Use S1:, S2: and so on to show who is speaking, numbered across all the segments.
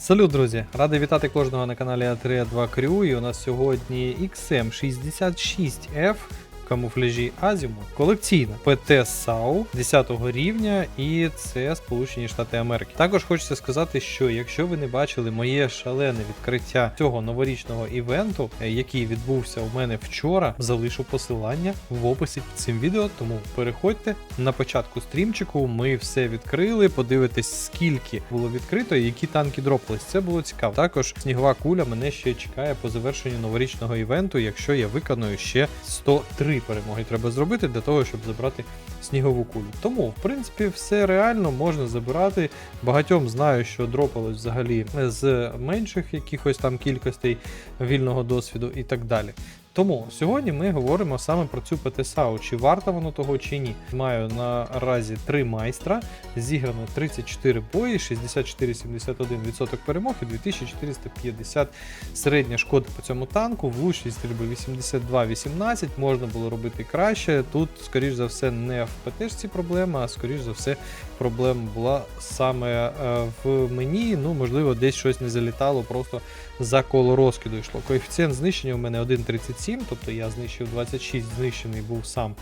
S1: Салют, друзі! Радий вітати кожного на каналі A3 2 Crew. І у нас сьогодні XM66F в камуфляжі Азіму. Колекційна ПТ САУ 10 рівня, і це Сполучені Штати Америки. Також хочеться сказати, що якщо ви не бачили моє шалене відкриття цього новорічного івенту, е, який відбувся у мене вчора, залишу посилання в описі під цим відео. Тому переходьте на початку стрімчику. Ми все відкрили. Подивитесь, скільки було відкрито і які танки дропались. Це було цікаво. Також снігова куля мене ще чекає по завершенню новорічного івенту, якщо я виконую ще 103 перемоги. Треба зробити для того, щоб забрати снігову кулю. Тому, в принципі, все реально можна забирати. Багатьом знаю, що дропалось взагалі з менших якихось там кількостей вільного досвіду і так далі. Тому сьогодні ми говоримо саме про цю ПТСАУ, чи варто воно того чи ні. Маю наразі три майстра, зіграно 34 бої, 64,71% перемог і 2450 середня шкода по цьому танку, влучність стрільби 82-18, можна було робити краще. Тут, скоріш за все, не в ПТшці проблема, а скоріш за все, проблема була саме е, в мені. Ну, можливо, десь щось не залітало, просто за коло розкиду йшло. Коефіцієнт знищення у мене 1,37, тобто я знищив 26, знищений був сам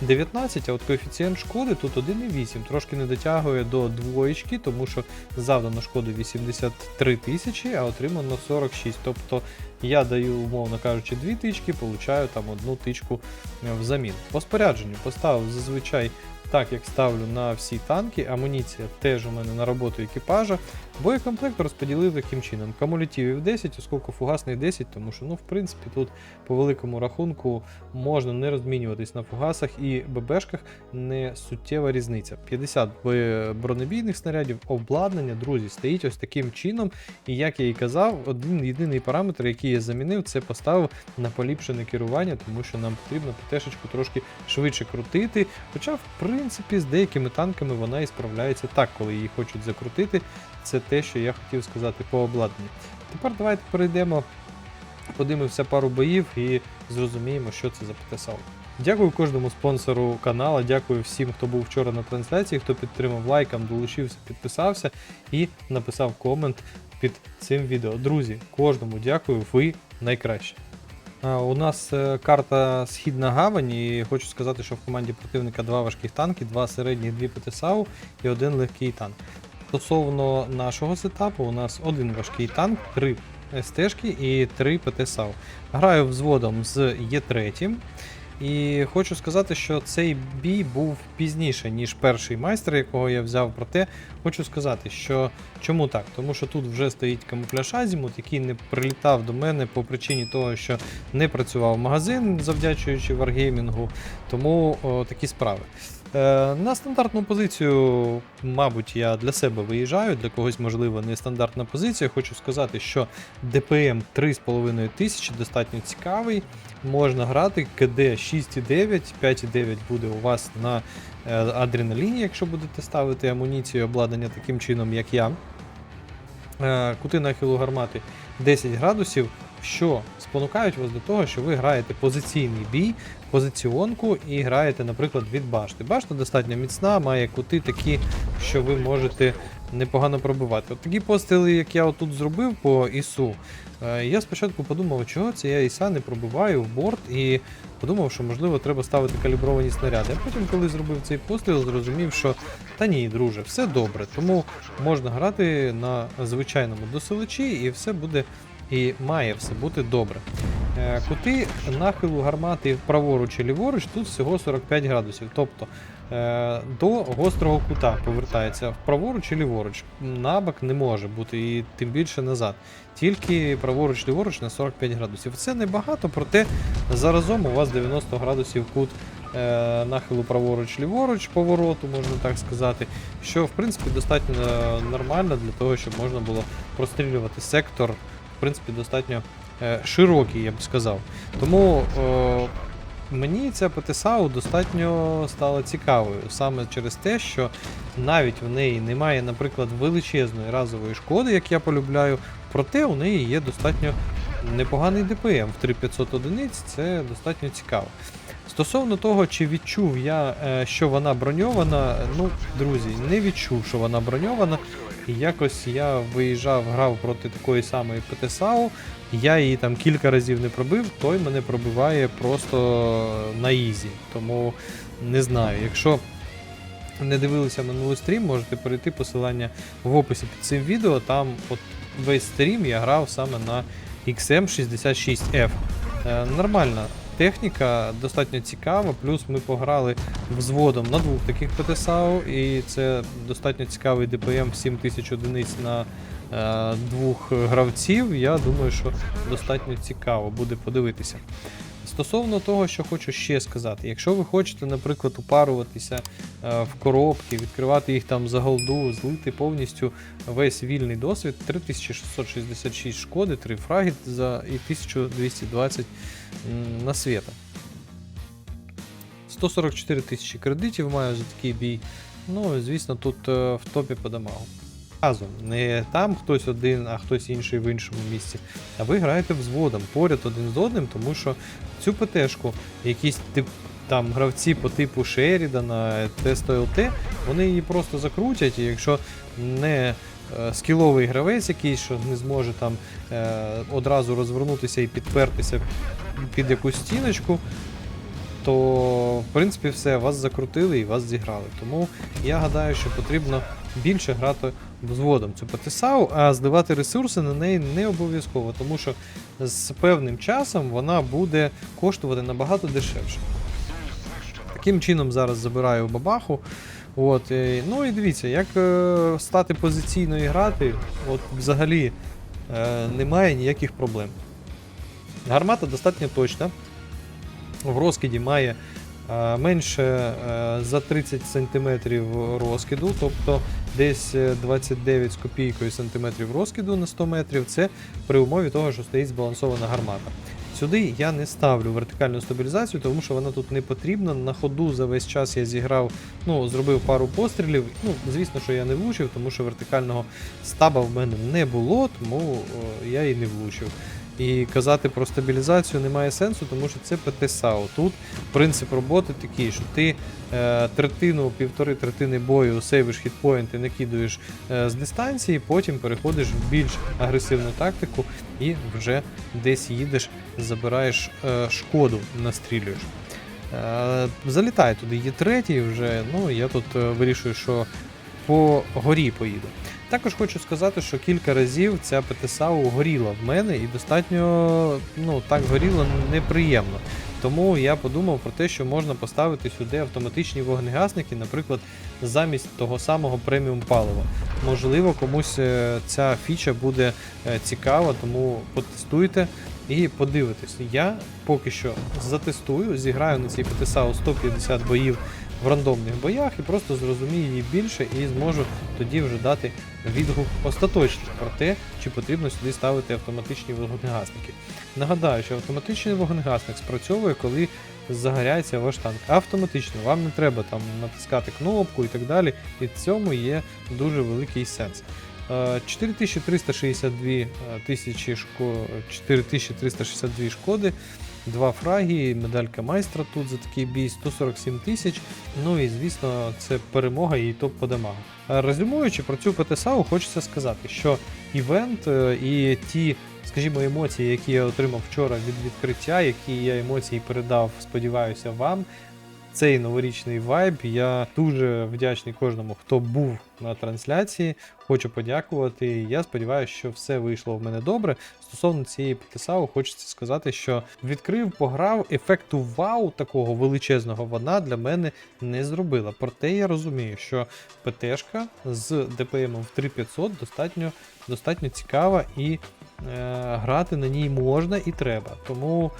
S1: 19, а от коефіцієнт шкоди тут 1,8, трошки не дотягує до двоєчки, тому що завдано шкоди 83 тисячі, а отримано 46. Тобто я даю, умовно кажучи, дві тички, получаю там одну тичку е, взамін. По спорядженню поставив зазвичай так, як ставлю на всі танки. Амуніція теж у мене на роботу екіпажа. Боєкомплект розподілив таким чином. Кумулятивів 10, оскільки фугасних 10, тому що, ну, в принципі, тут по великому рахунку можна не розмінюватись на фугасах і ББшках не суттєва різниця. 50 бронебійних снарядів, обладнання, друзі, стоїть ось таким чином. І як я і казав, один єдиний параметр, який я замінив, це поставив на поліпшене керування, тому що нам потрібно ПТшечку трошки швидше крутити. Хоча, в принципі, з деякими танками вона і справляється так, коли її хочуть закрутити. Це те, що я хотів сказати по обладнанню. Тепер давайте перейдемо, подивимося пару боїв і зрозуміємо, що це за ПТСАУ. Дякую кожному спонсору каналу, дякую всім, хто був вчора на трансляції, хто підтримав лайком, долучився, підписався і написав комент під цим відео. Друзі, кожному дякую, ви найкращі. У нас е, карта Східна Гавань, і хочу сказати, що в команді противника два важких танки, два середніх, дві ПТСАУ і один легкий танк. Стосовно нашого сетапу, у нас один важкий танк, три СТ і три ПТСАУ. Граю взводом з Є3. І хочу сказати, що цей бій був пізніше, ніж перший майстер, якого я взяв. Проте хочу сказати, що чому так? Тому що тут вже стоїть камуфляж Азімут, який не прилітав до мене по причині того, що не працював магазин, завдячуючи варгеймінгу. Тому о, такі справи. Е, на стандартну позицію, мабуть, я для себе виїжджаю, для когось, можливо, не стандартна позиція. Хочу сказати, що ДПМ 3,5 тисячі достатньо цікавий. Можна грати КД 6,9, 5,9 буде у вас на е, адреналіні, якщо будете ставити амуніцію обладнання таким чином, як я. Е, Кути нахилу гармати 10 градусів, що спонукають вас до того, що ви граєте позиційний бій, позиціонку і граєте, наприклад, від башти. Башта достатньо міцна, має кути такі, що ви можете непогано пробивати. От такі постріли, як я отут зробив по ІСу, е, я спочатку подумав, чого це я ІСа не пробиваю в борт і подумав, що можливо треба ставити калібровані снаряди. А потім, коли зробив цей постріл, зрозумів, що та ні, друже, все добре. Тому можна грати на звичайному досилачі і все буде і має все бути добре. Е, Кути нахилу гармати праворуч і ліворуч тут всього 45 градусів. Тобто е, до гострого кута повертається праворуч і ліворуч. Набок не може бути, і тим більше назад. Тільки праворуч ліворуч на 45 градусів. Це небагато, проте заразом у вас 90 градусів кут е, нахилу праворуч ліворуч повороту, можна так сказати. Що в принципі достатньо нормально для того, щоб можна було прострілювати сектор. Принципі, достатньо е, широкий, я б сказав. Тому е, мені ця ПТСАУ достатньо стала цікавою саме через те, що навіть в неї немає, наприклад, величезної разової шкоди, як я полюбляю, проте у неї є достатньо непоганий ДПМ в 3500 одиниць, це достатньо цікаво. Стосовно того, чи відчув я, е, що вона броньована, ну, друзі, не відчув, що вона броньована. І якось я виїжджав, грав проти такої самої ПТСАУ, я її там кілька разів не пробив, той мене пробиває просто на ізі. Тому не знаю, якщо не дивилися минулий стрім, можете перейти посилання в описі під цим відео. Там от весь стрім я грав саме на XM66F. Е, нормальна техніка, достатньо цікава. Плюс ми пограли взводом на двох таких ПТСАУ, і це достатньо цікавий ДПМ 7000 одиниць на е, двох гравців. Я думаю, що достатньо цікаво буде подивитися. Стосовно того, що хочу ще сказати, якщо ви хочете, наприклад, упаруватися е, в коробки, відкривати їх там за голду, злити повністю весь вільний досвід, 3666 шкоди, 3 фраги за і 1220 м, на світа. 144 тисячі кредитів маю за такий бій. Ну, звісно, тут е, в топі по дамагу. Разом, не там хтось один, а хтось інший в іншому місці. А ви граєте взводом поряд один з одним, тому що цю ПТшку якісь тип, там гравці по типу Шерідана, Тесто ЛТ, вони її просто закрутять, і якщо не е, скіловий гравець якийсь, що не зможе там е, одразу розвернутися і підпертися під якусь стіночку, то в принципі все, вас закрутили і вас зіграли. Тому я гадаю, що потрібно більше грати взводом цю ПТСАУ, а здавати ресурси на неї не обов'язково, тому що з певним часом вона буде коштувати набагато дешевше. Таким чином зараз забираю бабаху. От, е, ну і дивіться, як е, стати позиційно і грати, от взагалі е, немає ніяких проблем. Гармата достатньо точна. В розкиді має менше е, за 30 см розкиду, тобто десь е, 29 з копійкою сантиметрів розкиду на 100 метрів. Це при умові того, що стоїть збалансована гармата. Сюди я не ставлю вертикальну стабілізацію, тому що вона тут не потрібна. На ходу за весь час я зіграв, ну, зробив пару пострілів. Ну, звісно, що я не влучив, тому що вертикального стаба в мене не було, тому я і не влучив. І казати про стабілізацію немає сенсу, тому що це ПТ-САУ. Тут принцип роботи такий, що ти е, третину, півтори третини бою сейвиш хітпоінти, накидуєш е, з дистанції, потім переходиш в більш агресивну тактику і вже десь їдеш, забираєш е, шкоду, настрілюєш. Е, залітає туди є третій вже, ну я тут е, вирішую, що по горі поїду. Також хочу сказати, що кілька разів ця ПТСАУ горіла в мене і достатньо ну, так горіло неприємно. Тому я подумав про те, що можна поставити сюди автоматичні вогнегасники, наприклад, замість того самого преміум палива. Можливо, комусь е, ця фіча буде е, цікава, тому потестуйте і подивитесь. Я поки що затестую, зіграю на цій ПТСАУ 150 боїв в рандомних боях і просто зрозумію її більше і зможу тоді вже дати відгук остаточний про те, чи потрібно сюди ставити автоматичні вогнегасники. Нагадаю, що автоматичний вогнегасник спрацьовує, коли загоряється ваш танк. Автоматично, вам не треба там натискати кнопку і так далі. І в цьому є дуже великий сенс. Е, 4362 е, тисячі шко... 4362 шкоди, два фраги, медалька майстра тут за такий бій, 147 тисяч. Ну і звісно, це перемога і топ по дамагу. Е, Резюмуючи про цю ПТСАУ, хочеться сказати, що івент е, і ті, скажімо, емоції, які я отримав вчора від відкриття, які я емоції передав, сподіваюся, вам. Цей новорічний вайб. Я дуже вдячний кожному, хто був на трансляції. Хочу подякувати. Я сподіваюся, що все вийшло в мене добре. Стосовно цієї ПТСАУ, хочеться сказати, що відкрив, пограв, ефекту вау такого величезного вона для мене не зробила. Проте я розумію, що ПТшка з ДПМ в 3500 достатньо, достатньо цікава і е, грати на ній можна і треба. Тому.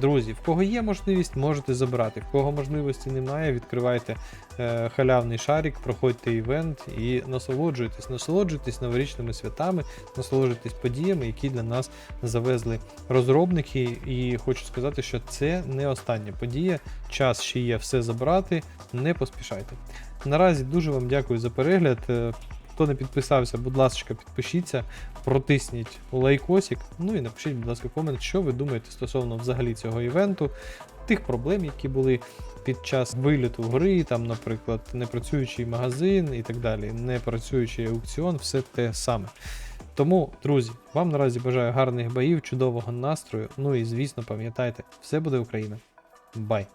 S1: Друзі, в кого є можливість, можете забрати. В кого можливості немає, відкривайте е, халявний шарик, проходьте івент і насолоджуйтесь, насолоджуйтесь новорічними святами, насолоджуйтесь подіями, які для нас завезли розробники. І хочу сказати, що це не остання подія. Час ще є все забрати, не поспішайте. Наразі дуже вам дякую за перегляд. Хто не підписався, будь ласка, підпишіться, протисніть лайкосик. Ну і напишіть, будь ласка, комент, що ви думаєте стосовно взагалі цього івенту. тих проблем, які були під час виліту гри, там, наприклад, непрацюючий магазин і так далі, непрацюючий аукціон, все те саме. Тому, друзі, вам наразі бажаю гарних боїв, чудового настрою. Ну і звісно, пам'ятайте, все буде Україна. Бай!